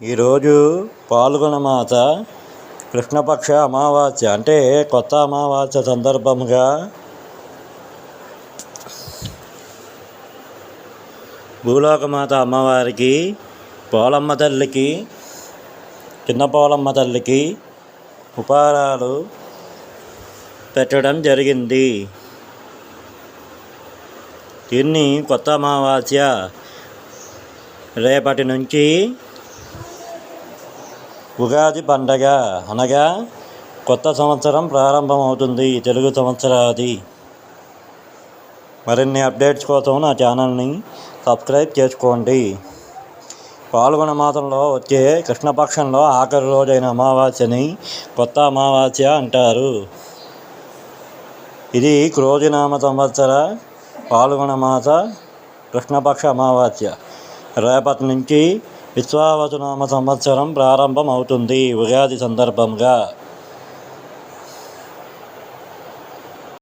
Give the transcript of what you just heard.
ఈరోజు పాల్గొన మాత కృష్ణపక్ష అమావాస్య అంటే కొత్త అమావాస్య సందర్భంగా భూలోకమాత అమ్మవారికి పోలమ్మ తల్లికి చిన్న పోలమ్మ తల్లికి ఉపహారాలు పెట్టడం జరిగింది. దీన్ని కొత్త అమావాస్య రేపటి నుంచి ఉగాది పండగ అనగా కొత్త సంవత్సరం ప్రారంభమవుతుంది తెలుగు సంవత్సరాది. మరిన్ని అప్డేట్స్ కోసం నా ఛానల్ని సబ్స్క్రైబ్ చేసుకోండి. పాల్గొన మాసంలో వచ్చే కృష్ణపక్షంలో ఆఖరి రోజైన అమావాస్యని కొత్త అమావాస్య అంటారు. ఇది క్రోజినామ సంవత్సర పాల్గొన మాస కృష్ణపక్ష అమావాస్య. రేపటి నుంచి విశ్వావసునామ సంవత్సరం ప్రారంభమవుతుంది. ఉగాది సందర్భంగా